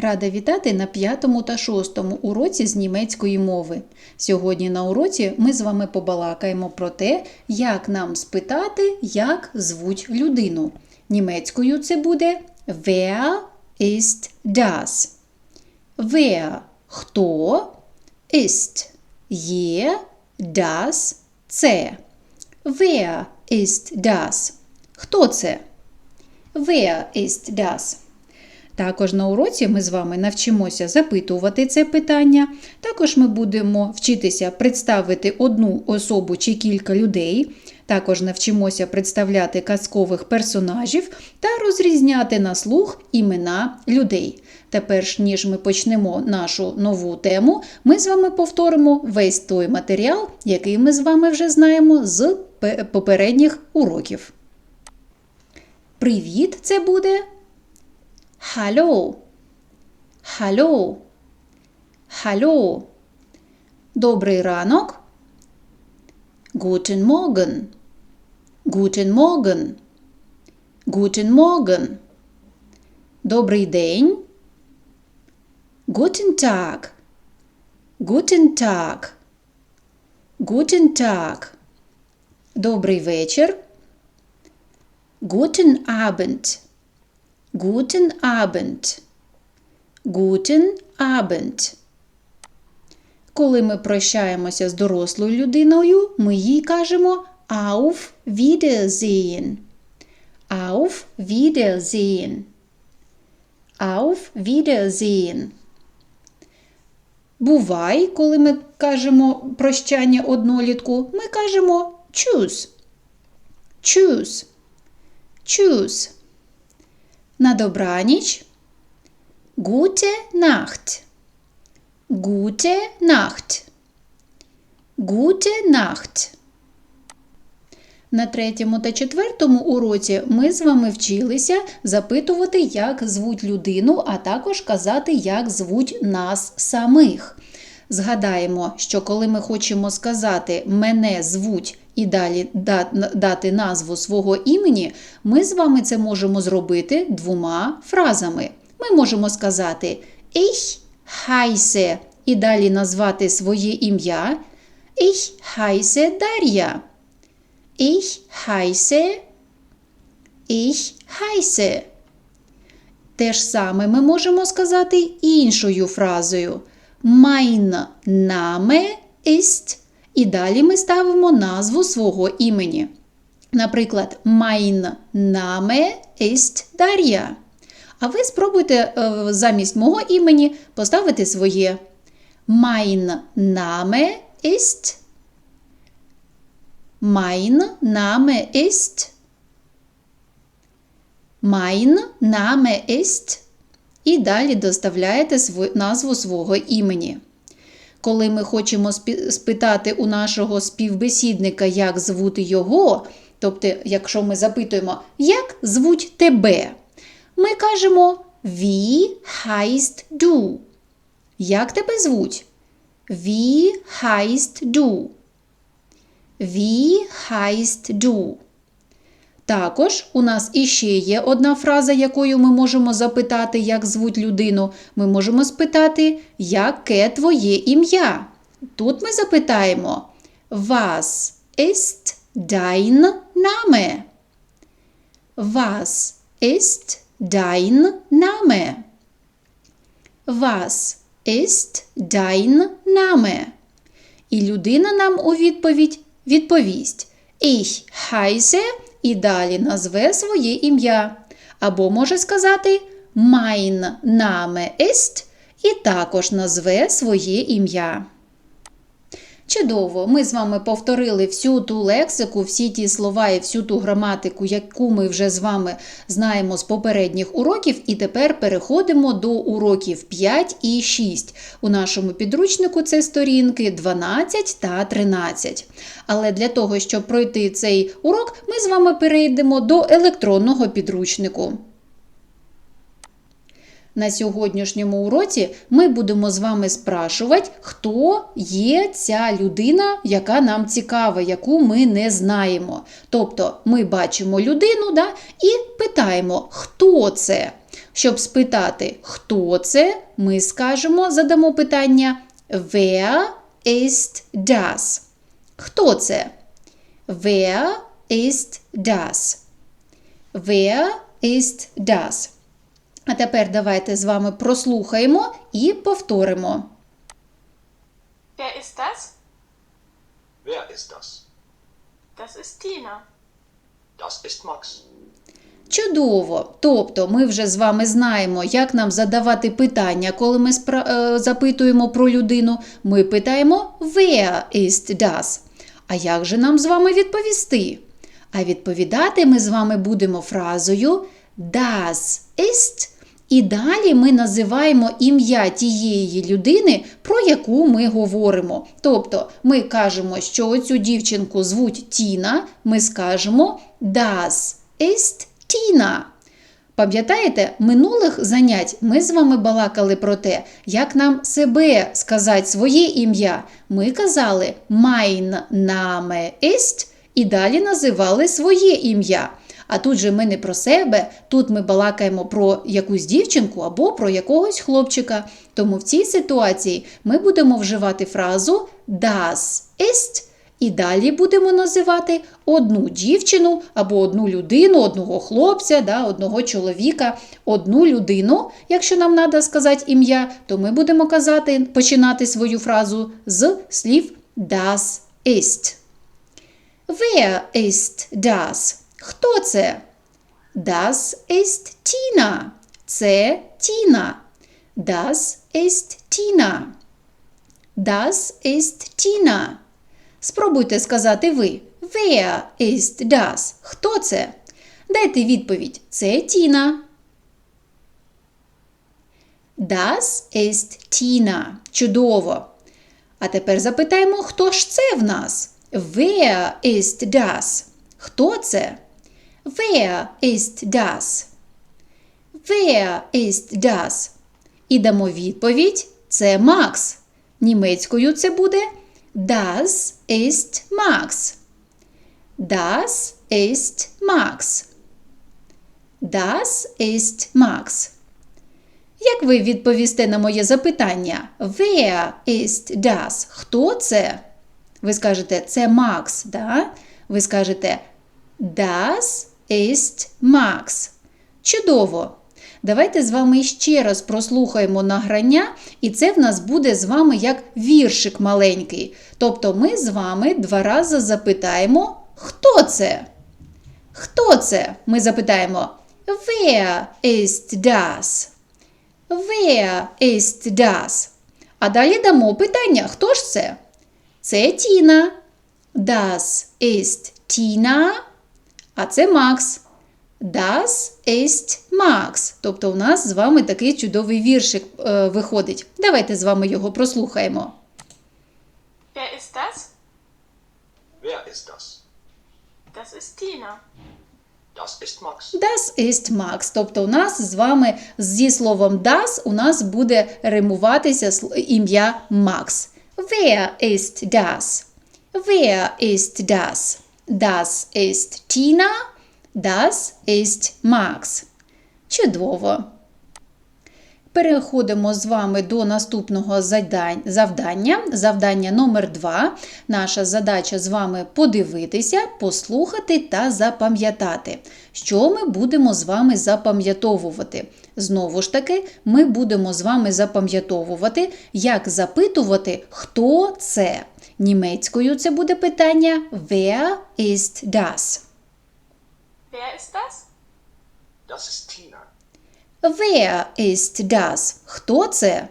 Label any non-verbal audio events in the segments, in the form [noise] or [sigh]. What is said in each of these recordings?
Рада вітати на п'ятому та шостому уроці з німецької мови. Сьогодні на уроці ми з вами побалакаємо про те, як нам спитати, як звуть людину. Німецькою це буде Wer ist das? Wer – хто? Ist – є, das – це. Wer ist das? Хто це? Wer ist das? Також на уроці ми з вами навчимося запитувати це питання. Також ми будемо вчитися представити одну особу чи кілька людей. Також навчимося представляти казкових персонажів та розрізняти на слух імена людей. Та перш ніж ми почнемо нашу нову тему, ми з вами повторимо весь той матеріал, який ми з вами вже знаємо з попередніх уроків. Привіт, це буде Hallo. Hallo. Hallo. Добрий ранок. Guten Morgen. Guten Morgen. Guten Morgen. Добрий день. Guten Tag. Guten Tag. Guten Tag. Добрий вечір. Guten Abend. Guten Abend. Guten Abend. Коли ми прощаємося з дорослою людиною, ми їй кажемо Auf Wiedersehen. Auf Wiedersehen. Auf Wiedersehen. Бувай, коли ми кажемо прощання однолітку, ми кажемо Tschüss. Tschüss. Tschüss. На добраніч. Gute Nacht. Gute Nacht. Gute Nacht. На третьому та четвертому уроці ми з вами вчилися запитувати, як звуть людину, а також казати, як звуть нас самих. Згадаємо, що коли ми хочемо сказати мене звуть і далі дати назву свого імені, ми з вами це можемо зробити двома фразами. Ми можемо сказати Ich heiße і далі назвати своє ім'я. Ich heiße Дар'я. Ich heiße. Ich heiße. Те ж саме ми можемо сказати іншою фразою. Mein Name ist. І далі ми ставимо назву свого імені. Наприклад, Mein Name ist Дар'я. А ви спробуйте е, замість мого імені поставити своє. Mein Name ist. Mein Name ist. Mein Name ist. І далі доставляєте назву свого імені. Коли ми хочемо спитати у нашого співбесідника, як звути його, тобто, якщо ми запитуємо, як звуть тебе, ми кажемо Wie heißt du? Як тебе звуть? Wie heißt du? Wie heißt du? Також у нас іще є одна фраза, якою ми можемо запитати, як звуть людину. Ми можемо спитати, яке твоє ім'я? Тут ми запитаємо Was ist dein Name? Was ist dein Name? Was ist dein Name? І людина нам у відповідь відповість Ich heiße і далі назве своє ім'я. Або може сказати Mein Name ist і також назве своє ім'я. Чудово, ми з вами повторили всю ту лексику, всі ті слова і всю ту граматику, яку ми вже з вами знаємо з попередніх уроків, і тепер переходимо до уроків 5 і 6. У нашому підручнику це сторінки 12 та 13. Але для того, щоб пройти цей урок, ми з вами перейдемо до електронного підручнику. На сьогоднішньому уроці ми будемо з вами спрашувати, хто є ця людина, яка нам цікава, яку ми не знаємо. Тобто ми бачимо людину да, і питаємо, хто це. Щоб спитати, хто це, ми скажемо, задамо питання Wer ist das? Хто це? Wer ist das? Wer ist das? А тепер давайте з вами прослухаємо і повторимо. Wer ist das? Wer ist das? Das ist Tina. Das ist Max. Чудово! Тобто ми вже з вами знаємо, як нам задавати питання, коли ми спра- е, запитуємо про людину. Ми питаємо Wer ist das? А як же нам з вами відповісти? А відповідати ми з вами будемо фразою Das ist. І далі ми називаємо ім'я тієї людини, про яку ми говоримо. Тобто ми кажемо, що оцю дівчинку звуть Тіна, ми скажемо Das ist Тіна. Пам'ятаєте, минулих занять ми з вами балакали про те, як нам себе сказати своє ім'я. Ми казали Mein Name ist і далі називали своє ім'я. А тут же ми не про себе, тут ми балакаємо про якусь дівчинку або про якогось хлопчика. Тому в цій ситуації ми будемо вживати фразу Das ist і далі будемо називати одну дівчину або одну людину, одного хлопця, да, одного чоловіка, одну людину. Якщо нам треба сказати ім'я, то ми будемо казати, починати свою фразу з слів das ist. Wer ist das? Хто це? Das ist Tina. Це Тіна. Das ist Tina. Das ist Tina. Спробуйте сказати ви. Wer ist das? Хто це? Дайте відповідь. Це Тіна. Das ist Tina. Чудово. А тепер запитаємо, хто ж це в нас? Wer ist das? Хто це? Wer ist das? Wer ist das? І дамо відповідь. Це Макс. Німецькою це буде Das ist Max. Das ist Max. Das ist Max. Як ви відповісте на моє запитання? Wer ist das? Хто це? Ви скажете, це Макс, да? Ви скажете Das ist Max. Чудово! Давайте з вами ще раз прослухаємо награння, і це в нас буде з вами як віршик маленький. Тобто ми з вами два рази запитаємо, хто це? Хто це? Ми запитаємо Wer ist das? Wer ist das? А далі дамо питання, хто ж це? Це Тіна. Das ist Tina. А це Макс. Das ist Max. Тобто у нас з вами такий чудовий віршик е, виходить. Давайте з вами його прослухаємо. Wer ist das? Wer ist das? Das ist Tina. Das ist Max. Das ist Max. Тобто у нас з вами зі словом das у нас буде римуватися ім'я Макс. Wer ist das? Wer ist das? Das ist Tina. Das ist Max. Чудово. Переходимо з вами до наступного завдання. Завдання номер 2. Наша задача з вами подивитися, послухати та запам'ятати. Що ми будемо з вами запам'ятовувати? Знову ж таки, ми будемо з вами запам'ятовувати, як запитувати, хто це. Німецькою це буде питання Wer ist das? Wer ist das? Das ist Tina. Wer ist das? Хто це?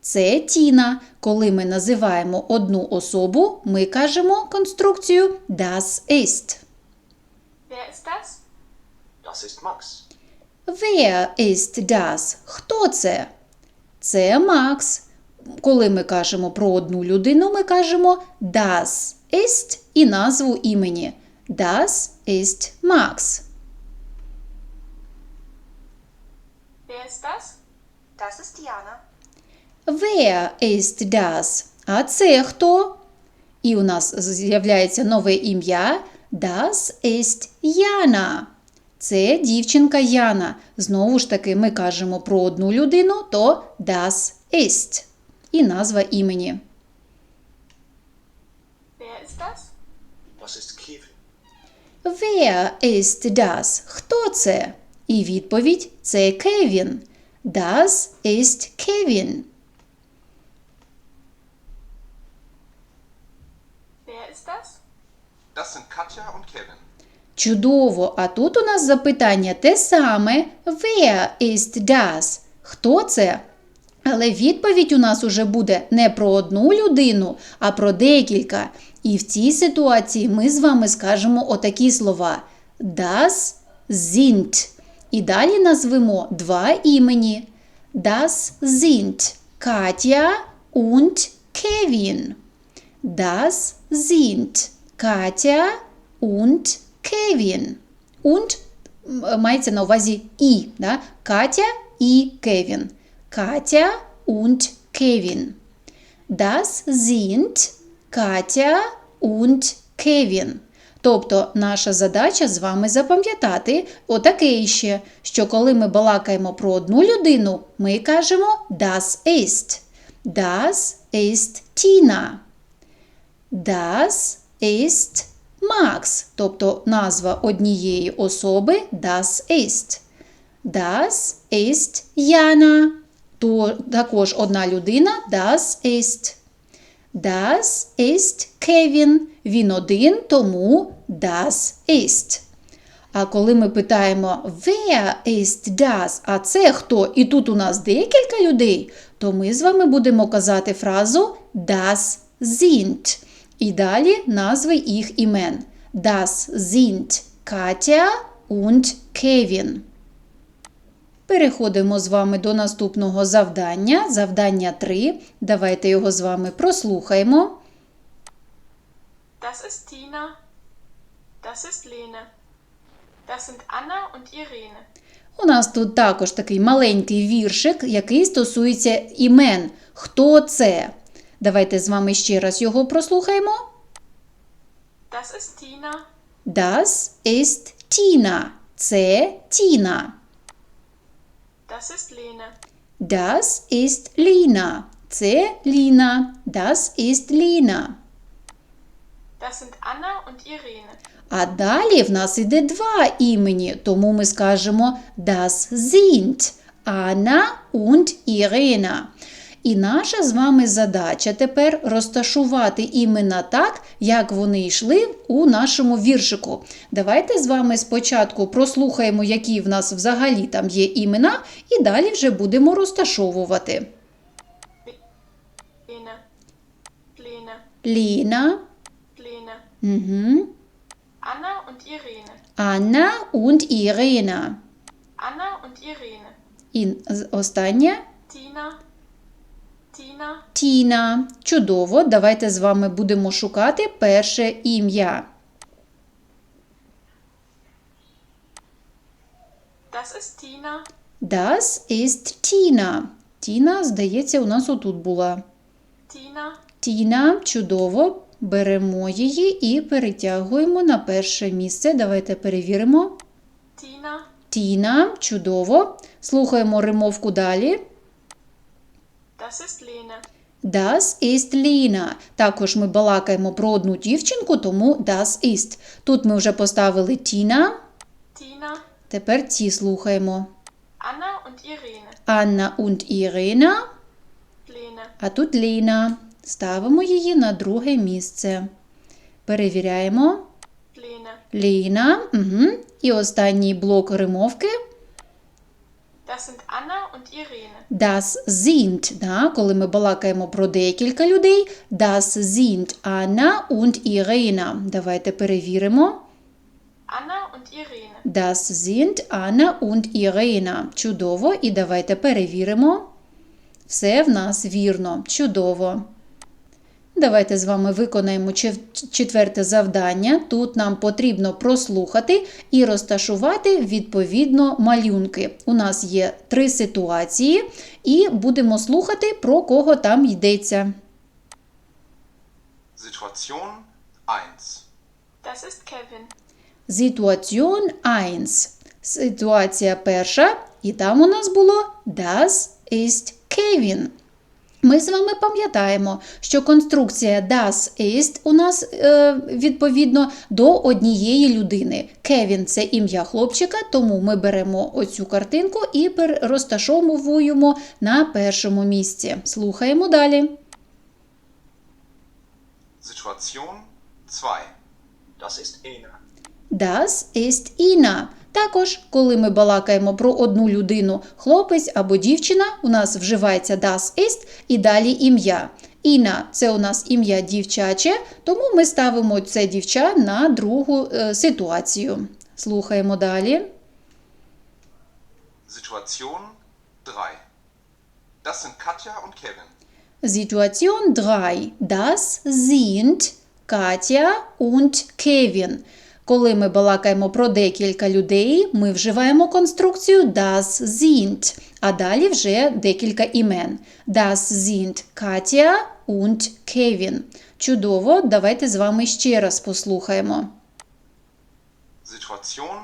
Це Тіна. Коли ми називаємо одну особу, ми кажемо конструкцію das ist. Wer ist das? Das ist Max. Wer ist das? Хто це? Це Макс. Коли ми кажемо про одну людину, ми кажемо das ist і назву імені. Das ist Max. Wer ist das? Das ist Diana. Wer ist das? А це хто? І у нас з'являється нове ім'я. Das ist Jana. Це дівчинка Яна. Знову ж таки, ми кажемо про одну людину, то das ist. І назва імені. Wer ist das? Ist Kevin. Wer ist das? Хто це? І відповідь це Кевін. Das ist Kevin. Wer ist das? Das sind Katja und Kevin. Чудово! А тут у нас запитання те саме. Wer ist das? Хто це? Але відповідь у нас уже буде не про одну людину, а про декілька. І в цій ситуації ми з вами скажемо отакі слова: Das sind. І далі назвемо два імені. Das sind Katja und Kevin. Das sind Katja und Kevin. Und мається на увазі і. Да? Катя і Кевін. Катя und Kevin. Das sind Катя und Kevin. Тобто наша задача з вами запам'ятати отаке іще, що коли ми балакаємо про одну людину, ми кажемо das ist. Das ist Tina. Das ist Max, тобто назва однієї особи das ist. Das ist Jana. То також одна людина das ist. Das ist Kevin. Він один, тому das ist. А коли ми питаємо Wer ist das? А це хто? І тут у нас декілька людей, то ми з вами будемо казати фразу Das sind. І далі назви їх імен. Das sind Katja und Kevin. Переходимо з вами до наступного завдання. Завдання 3. Давайте його з вами прослухаємо. Das ist Tina. Das ist Lene. Das sind Anna und Irene. У нас тут також такий маленький віршик, який стосується імен. Хто це? Давайте з вами ще раз його прослухаємо. Das ist Tina. Das ist Tina. Це Тіна. Das ist Lene. Das ist Lina. Це Ліна. Das ist Lina. Das sind Anna und Irene. А далі в нас іде два імені, тому ми скажемо das sind Anna und Irena. І наша з вами задача тепер розташувати імена так, як вони йшли у нашому віршику. Давайте з вами спочатку прослухаємо, які в нас взагалі там є імена, і далі вже будемо розташовувати. Ліна, угу. Anna und Irene. Анна und Ірина. Anna und Irene. І останнє Tina. Tina. Тіна. Чудово, давайте з вами будемо шукати перше ім'я. Das ist Tina. Das ist Тіна. Тіна, здається, у нас отут була. Tina. Тіна, чудово. Беремо її і перетягуємо на перше місце. Давайте перевіримо. Tina. Тіна, чудово. Слухаємо римовку далі. Das ist Lene. Das ist Lina. Також ми балакаємо про одну дівчинку, тому das ist. Тут ми вже поставили Тіна. Tina. Тепер ці слухаємо. Anna und Irene. Анна und Ірина, Lene. а тут Ліна. Ставимо її на друге місце. Перевіряємо. Lene. Ліна. Угу. І останній блок римовки. Das sind Anna und Irene. Das sind, да, коли ми балакаємо про декілька людей. Das sind Anna und Irene. Давайте перевіримо. Anna und Irene. Das sind Anna und Irene. Чудово. І давайте перевіримо. Все в нас вірно. Чудово. Давайте з вами виконаємо четверте завдання. Тут нам потрібно прослухати і розташувати відповідно малюнки. У нас є три ситуації, і будемо слухати, про кого там йдеться. Situation 1. Das ist Kevin. Situation 1. Ситуація перша, і там у нас було Das ist Kevin. Ми з вами пам'ятаємо, що конструкція das ist у нас е, відповідно до однієї людини. Кевін це ім'я хлопчика, тому ми беремо оцю картинку і розташовуємо на першому місці. Слухаємо далі. Situation 2. Das ist Ina. Das ist Ina. Також, коли ми балакаємо про одну людину, хлопець або дівчина, у нас вживається das ist і далі ім'я. Іна це у нас ім'я дівчаче, тому ми ставимо це дівча на другу е, ситуацію. Слухаємо далі. Situation 3. Das sind Katja und Kevin. Situation 3. Das sind Катя und Kevin. Коли ми балакаємо про декілька людей, ми вживаємо конструкцію das sind, а далі вже декілька імен. Das sind Katja und Kevin. Чудово, давайте з вами ще раз послухаємо. Situation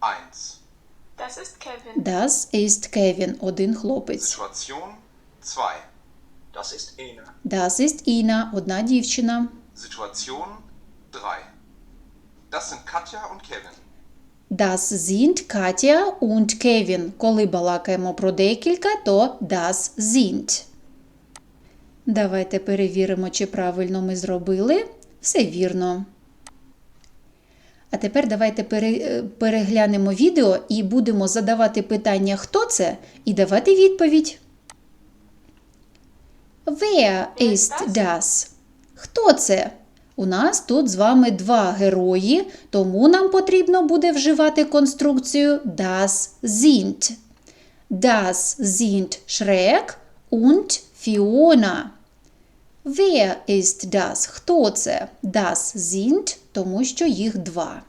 1. Das ist Kevin. Das ist Kevin, один хлопець. Situation 2. Das ist Ina. Das ist Іна, одна дівчина. Situation 3. Das sind Katja und Kevin. Das sind Katja und Kevin. Коли балакаємо про декілька, то das sind. Давайте перевіримо, чи правильно ми зробили. Все вірно. А тепер давайте е, переглянемо відео і будемо задавати питання, хто це, і давати відповідь. Wer ist das? Хто це? У нас тут з вами два герої, тому нам потрібно буде вживати конструкцію das sind. Das sind Schreck und Fiona. Wer ist das? Хто це? Das sind, тому що їх два.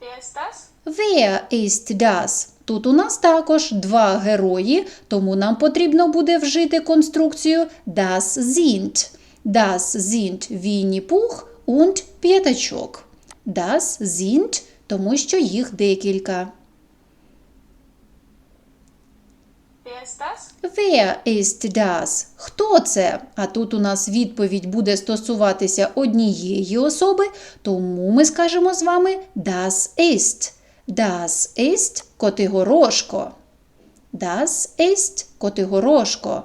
Wer ist das? Wer ist das? Тут у нас також два герої, тому нам потрібно буде вжити конструкцію das sind. Das sind Вінні Пух und п'ятачок. Das sind, тому що їх декілька. Wer ist das? Хто це? А тут у нас відповідь буде стосуватися однієї особи, тому ми скажемо з вами das ist. Das ist Котигорошко. Das ist Котигорошко.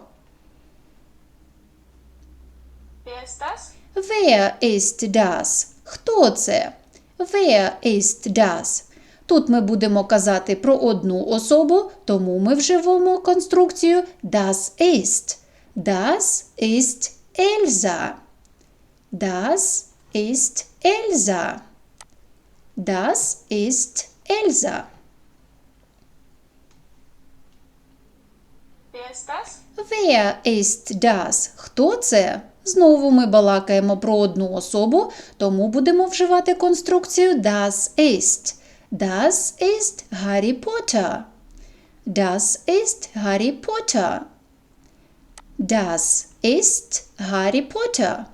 Wer ist das? Хто це? Wer ist das? Тут ми будемо казати про одну особу, тому ми вживемо конструкцію das ist. Das ist Elsa. Das ist Elsa. Das ist Elsa. Wer ist das? Wer ist das? Хто це? Знову ми балакаємо про одну особу, тому будемо вживати конструкцію das ist. Das ist Harry Potter. Das ist Harry Potter. Das ist Harry Potter.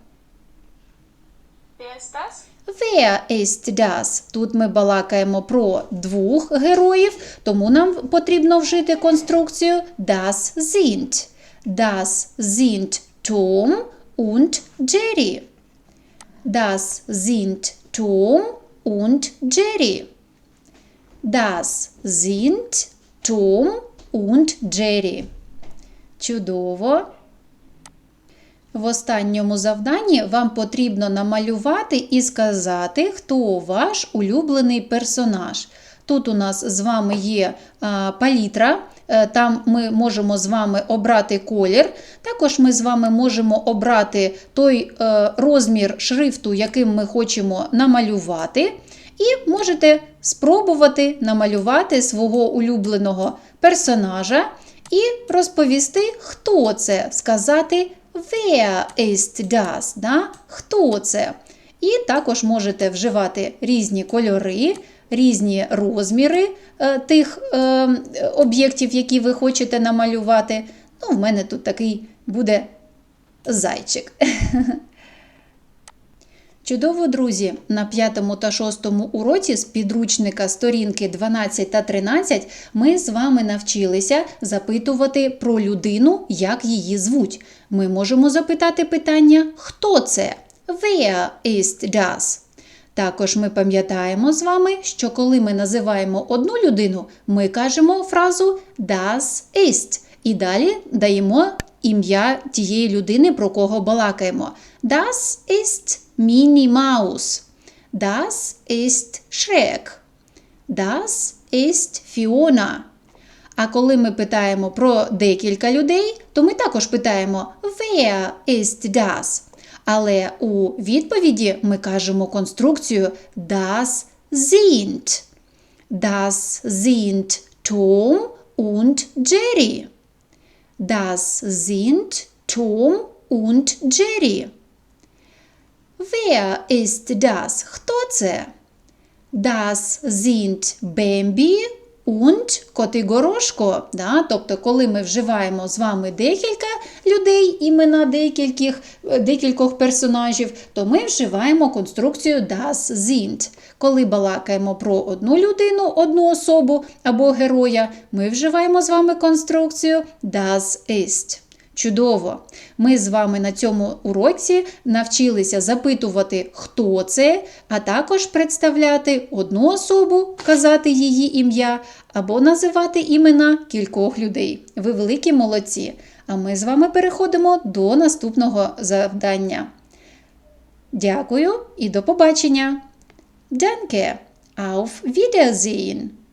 Wer ist das? Wer ist das? Тут ми балакаємо про двох героїв, тому нам потрібно вжити конструкцію das sind. Das sind Tom und Jerry. Das sind Tom und Jerry. Das sind Tom und Jerry. Чудово. В останньому завданні вам потрібно намалювати і сказати, хто ваш улюблений персонаж. Тут у нас з вами є а, палітра, там ми можемо з вами обрати колір. Також ми з вами можемо обрати той е, розмір шрифту, яким ми хочемо намалювати. І можете спробувати намалювати свого улюбленого персонажа і розповісти, хто це, сказати Wer ist das? Да? Хто це? І також можете вживати різні кольори, різні розміри е, тих е, об'єктів, які ви хочете намалювати. Ну, в мене тут такий буде зайчик. [laughs] Чудово, друзі! На п'ятому та шостому уроці з підручника сторінки 12 та 13 ми з вами навчилися запитувати про людину, як її звуть. Ми можемо запитати питання Хто це? Where is das? Також ми пам'ятаємо з вами, що коли ми називаємо одну людину, ми кажемо фразу das ist і далі даємо ім'я тієї людини, про кого балакаємо. Das ist Minnie Maus. Das ist Shrek. Das ist Fiona. А коли ми питаємо про декілька людей, то ми також питаємо Where is das? Але у відповіді ми кажемо конструкцію Das sind. Das sind Tom und Jerry. Das sind Tom und Jerry. Wer ist das? Хто це? Das sind Bambi und Котигорошко. Да? Тобто, коли ми вживаємо з вами декілька людей, імена декільких, декількох персонажів, то ми вживаємо конструкцію das sind. Коли балакаємо про одну людину, одну особу або героя, ми вживаємо з вами конструкцію das ist. Чудово! Ми з вами на цьому уроці навчилися запитувати, хто це, а також представляти одну особу, казати її ім'я або називати імена кількох людей. Ви великі молодці! А ми з вами переходимо до наступного завдання. Дякую і до побачення! Danke! Auf Wiedersehen!